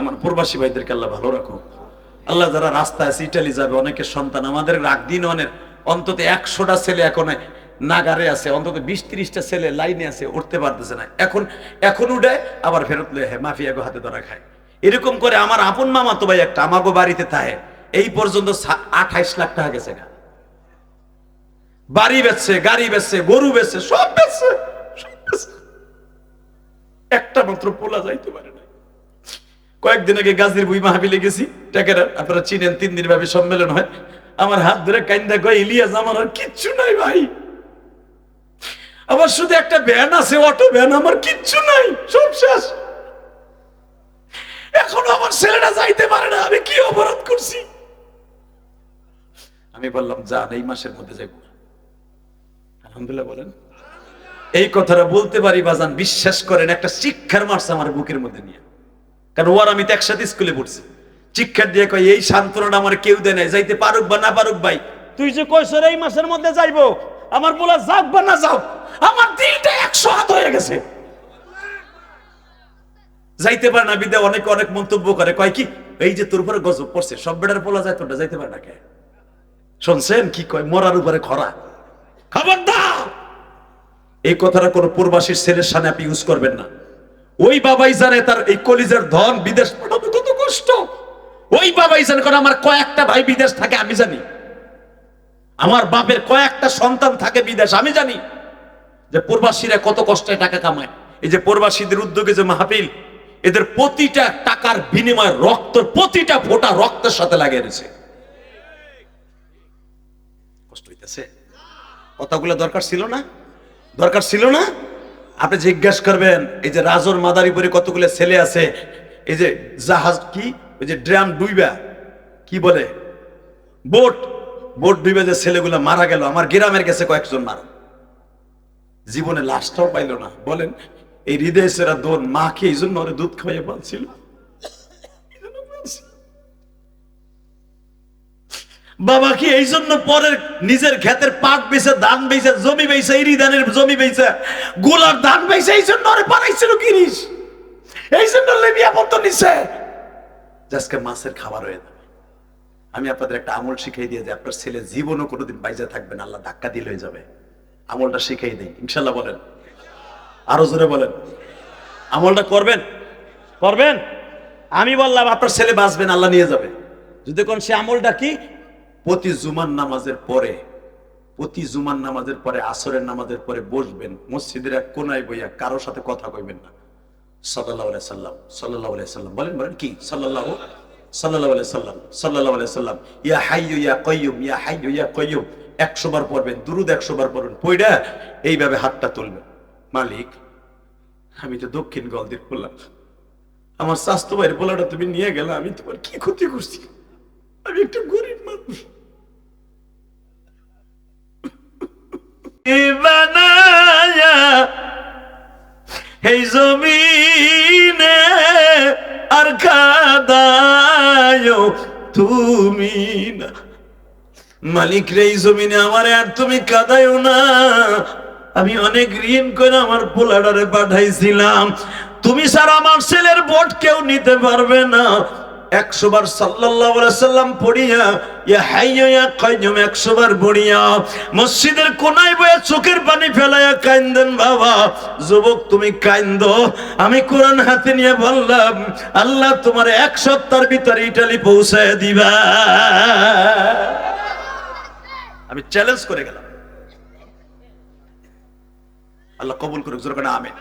আমার প্রবাসী ভাইদেরকে আল্লাহ ভালো রাখো আল্লাহ যারা রাস্তায় আছে, ইটালি যাবে, অনেকের সন্তান, আমাদের রাগ দিন অনেক। অন্তত একশোটা ছেলে এখন নাগারে আছে, অন্তত বিশ ত্রিশটা ছেলে লাইনে আছে, উঠতে পারতেছে না। এখন এখন উঠে আবার ফেরত লয়ে হ্যাঁ মাফিয়াগো হাতে ধরা খায়। এরকম করে আমার আপন মামা তো ভাই একটা, আমাগো বাড়িতে থাকে। এই পর্যন্ত আঠাইশ লাখ টাকা গেছে গা। বাড়ি বেচছে, গাড়ি বেচছে, গরু বেচছে, সব বেচছে। একটা মাত্র পোলা যাইতে পারে না। কয়েকদিন আগে গাজীর বুই মাহাবিলে গেছি। টাকার আপনারা চিনেন, তিন দিন ভাবে সম্মেলন হয়। আমার হাত ধরে কাইন্দা কয়, ইলিয়াস, আমার আর কিচ্ছু নাই ভাই। আমার শুধু একটা ভ্যান আছে, অটো ভ্যান, আমার কিচ্ছু নাই, সব শেষ। এখন আমার ছেলেটা যাইতে পারে না, আমি কি অপরাধ করছি? আমি বললাম, যান, এই মাসের মধ্যে যাইব। আলহামদুলিল্লাহ বলেন। এই কথাটা বলতে পারি, বাজান, বিশ্বাস করেন, একটা শিক্ষার মারছে আমার বুকের মধ্যে নিয়ে। কারণ ওর আমি তো একসাথে স্কুলে পড়ছি। শিক্ষার দিয়ে কয় এই সান্ত্বনাটা আমার কেউ দেয় নাই যাইতে পারুক বা না পারুক ভাই। তুই যে কইছ এই মাসের মধ্যে যাইবো আমার বলা যাক বা না যাও আমার দিলটা একশো হাত হয়ে গেছে। যাইতে পারে না বিদ্যা অনেকে অনেক মন্তব্য করে কয় কি এই যে তোর উপরে গজব পড়ছে সব বেড়ার বলা যায় তোরটা যাইতে পারে না কে? শুনছেন কি কয় মরার উপরে খরা। খবরদার! এই কথাটা কোনো পূর্বাসীর ছেলের সামনে আপনি ইউজ করবেন না। ওই বাবাই জানে তার এই কলিজার ধন বিদেশ পাঠাবে কত কষ্ট। ওই বাবাই জানে কারণ আমার কয়েকটা ভাই বিদেশ থাকে, আমি জানি। আমার বাপের কয়েকটা সন্তান থাকে বিদেশ, আমি জানি যে প্রবাসীরা কত কষ্টে টাকা কামায়। এই যে প্রবাসীদের উদ্যোগে যে মাহফিল, এদের প্রতিটা টাকার বিনিময়ে রক্ত, প্রতিটা ফোঁটা রক্তের সাথে লাগিয়ে দিয়েছে কষ্ট হইতেছে। কথাগুলো দরকার ছিল না? দরকার ছিল না? আপনি জিজ্ঞেস করবেন, এই যে রাজর মাদারীপুরে কতগুলো ছেলে আছে? এই যে জাহাজ কি? ওই যে ড্রাম ডুইবা। কি বলে? বোট। বোট ডুইবে যে ছেলেগুলো মারা গেল। আমার গ্রামের গেছে কয়েকজন মারা। জীবনে লাশটাও পাইল না। বলেন, এই হৃদয় সেরা দোন মাকে এই জন্য দুধ খাইয়ে বলছিল বাবা কি এই জন্য পরের নিজের ক্ষেতের পাট বেচে, ধান বেচে, জমি বেছে ইরি ধানের জমি বেচে, গোলার ধান বেচে, এই জন্য আরে বানাইছিল গিরিশ। এই জন্য লেবিয়া পর্যন্ত নিছে। আজকে মাছের খাবার হয়ে যাবে। আমি আপনাদের একটা আমল শিখাই দিয়ে যে আপনার ছেলে জীবনও কোনোদিন বাইজে থাকবে না, আল্লাহ ধাক্কা দিলে হয়ে যাবে। আমলটা শিখাই দেই, ইনশাল্লাহ বলেন। আরও জোরে বলেন। আমলটা করবেন? করবেন? আমি বললাম, আপনার ছেলে বাঁচবেন আল্লাহ নিয়ে যাবে। যদি কোন সে আমলটা কি প্রতি জুমার নামাজের পরে, প্রতি জুমার নামাজের পরে, আসরের নামাজের পরে বসবেন, মসজিদের এক কোনায় বইয়া কারোর সাথে কথা কইবেন না। সাল্লাহ সাল্লাম সাল্লাহ সাল্লাম, বলেন বলেন কি? সাল্লাহ সাল্লাহ সাল্লাম সাল্লাহ সাল্লাম, ইয়া হাইয়ু ইয়া কয়ুম ইয়া হাইয়ু ইয়া কয়ুম একশো বার পড়বেন, দুরুদ একশো বার পড়বেন পইডা, এইভাবে হাতটা তুলবেন। মালিক, আমি তো দক্ষিণ গলদির বললাম আমার স্বাস্থ্য ভাইয়ের বলাটা তুমি নিয়ে গেলে, আমি তোমার কি ক্ষতি করছি? আমি একটা গরিব মানুষ। এই জমিনে আর কাদায় তুমি না। মালিক রে, এই জমিনে আমার আর তুমি কাদায়ও না। আমি অনেক ঋণ করে আমার পোলাডারে পাঠাইছিলাম। তুমি স্যার আমার ছেলের ভোট কেউ নিতে পারবে না। একশো পড়িয়া, ইয়া বার পড়িয়া, মসজিদের কোনায় চোখের পানি ফেলাইয়া বাবা, যুবক তুমি আমি কোরআন হাতে নিয়ে বললাম, আল্লাহ তোমার এক সপ্তাহের ভিতরে ইটালি পৌঁছায় দিবা। আমি চ্যালেঞ্জ করে গেলাম। আল্লাহ কবুল করুক, জোর করে আমেন।